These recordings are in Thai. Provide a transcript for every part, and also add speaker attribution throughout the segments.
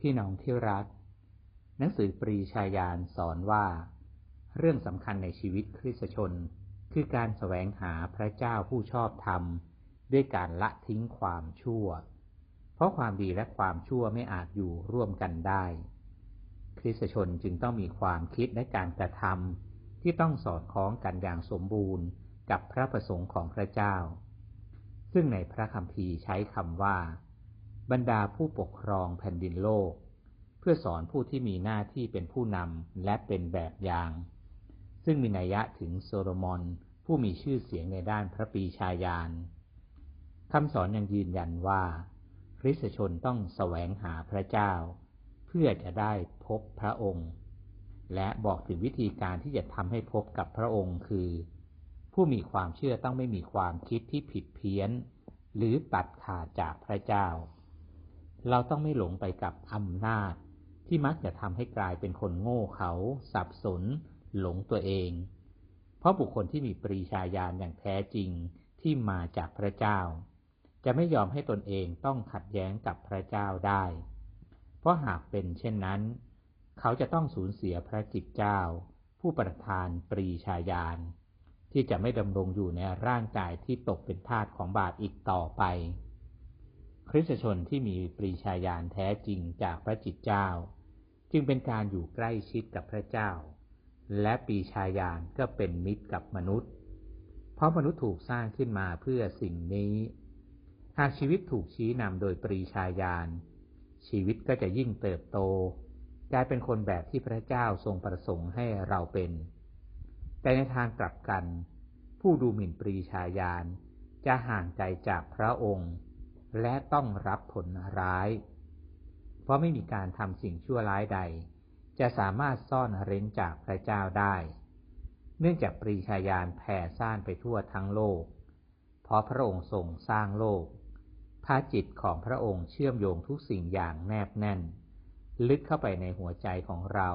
Speaker 1: พี่น้องที่รัก หนังสือปรีชาญาณสอนว่า เรื่องสำคัญในชีวิตคริสตชน คือการแสวงหาพระเจ้าผู้ชอบธรรม ด้วยการละทิ้งความชั่ว เพราะความดีและความชั่วไม่อาจอยู่ร่วมกันได้ คริสตชนจึงต้องมีความคิดและการกระทำที่ต้องสอดคล้องกันอย่างสมบูรณ์กับพระประสงค์ของพระเจ้า ซึ่งในพระคัมภีร์ใช้คำว่า บรรดาผู้ปกครองแผ่นดินโลก เพื่อสอนผู้ที่มีหน้าที่เป็นผู้นำและเป็นแบบอย่าง ซึ่งมีนัยยะถึงโซโลมอนผู้มีชื่อเสียงในด้านพระปีชาญาณคำสอนยังยืนยันว่าคริสตชนต้องแสวงหาพระเจ้า เพื่อจะได้พบพระองค์ และบอกถึงวิธีการที่จะทำให้พบกับพระองค์คือ ผู้มีความเชื่อต้องไม่มีความคิดที่ผิดเพี้ยน หรือตัดขาดจากพระเจ้า เราต้องไม่หลงไปกับอำนาจ ที่มักจะทำให้กลายเป็นคนโง่เขา สับสน หลงตัวเอง เพราะบุคคลที่มีปรีชาญาณอย่างแท้จริงที่มาจากพระเจ้า จะไม่ยอมให้ตนเองต้องขัดแย้งกับพระเจ้าได้ เพราะหากเป็นเช่นนั้น เขาจะต้องสูญเสียพระจิตเจ้า ผู้ประทานปรีชาญาณที่จะไม่ดำรงอยู่ในร่างกายที่ตกเป็นทาสของบาปอีกต่อไป คริสตชนที่มีปรีชาญาณแท้จริงจากพระจิตเจ้า จึงเป็นการอยู่ใกล้ชิดกับพระเจ้า และปีชาญาณก็เป็นมิตรกับมนุษย์ เพราะมนุษย์ถูกสร้างขึ้นมาเพื่อสิ่งนี้ หากชีวิตถูกชี้นำโดยปรีชาญาณชีวิตก็จะยิ่งเติบโตกลายเป็นคนแบบที่พระเจ้าทรงประสงค์ให้เราเป็น แต่ในทางกลับกัน ผู้ดูหมิ่นปรีชาญาณจะห่างใจจากพระองค์ และต้องรับผลร้าย เพราะไม่มีการทำสิ่งชั่วร้ายใด จะสามารถซ่อนเร้นจากพระเจ้าได้ เนื่องจากปรีชาญาณแผ่ซ่านไปทั่วทั้งโลก เพราะพระองค์ทรงสร้างโลกพาจิตของพระองค์เชื่อมโยงทุกสิ่งอย่างแนบแน่น ลึกเข้าไปในหัวใจของเรา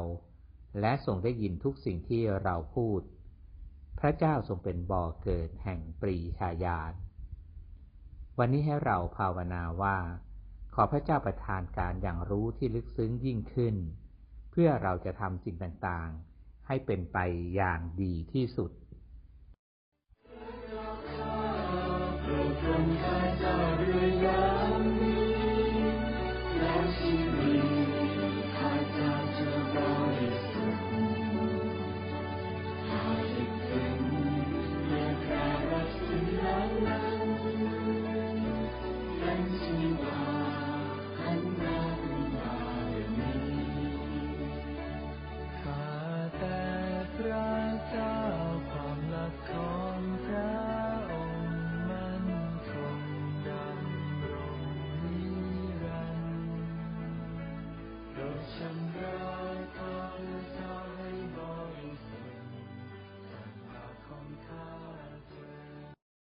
Speaker 1: และทรงได้ยินทุกสิ่งที่เราพูด พระเจ้าทรงเป็นบ่อเกิดแห่งปรีชาญาณ วันนี้ให้เราภาวนาว่า ขอพระเจ้าประทานการอย่างรู้ที่ลึกซึ้งยิ่งขึ้น เพื่อเราจะทำสิ่งต่างๆ ให้เป็นไปอย่างดีที่สุด
Speaker 2: พระเจ้าความรักของพระ